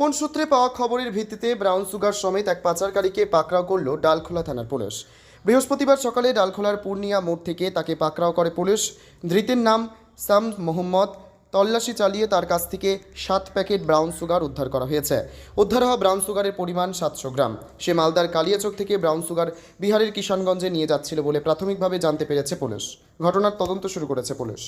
গোপন সূত্রে পাওয়া খবরের ভিত্তিতে ব্রাউন সুগার সমেত এক পাচারকারীকে পাকড়াও করল ডালখোলা থানার পুলিশ। বৃহস্পতিবার সকালে ডালখোলার পূর্ণিয়া মোড় থেকে তাকে পাকড়াও করে পুলিশ। ধৃতের নাম সাম মোহাম্মদ। তল্লাশি চালিয়ে তার কাছ থেকে সাত প্যাকেট ব্রাউন সুগার উদ্ধার করা হয়েছে। উদ্ধার হওয়া ব্রাউন সুগারের পরিমাণ সাতশো গ্রাম। সে মালদার কালিয়াচক থেকে ব্রাউন সুগার বিহারের কিষানগঞ্জে নিয়ে যাচ্ছিল বলে প্রাথমিকভাবে জানতে পেরেছে পুলিশ। ঘটনার তদন্ত শুরু করেছে পুলিশ।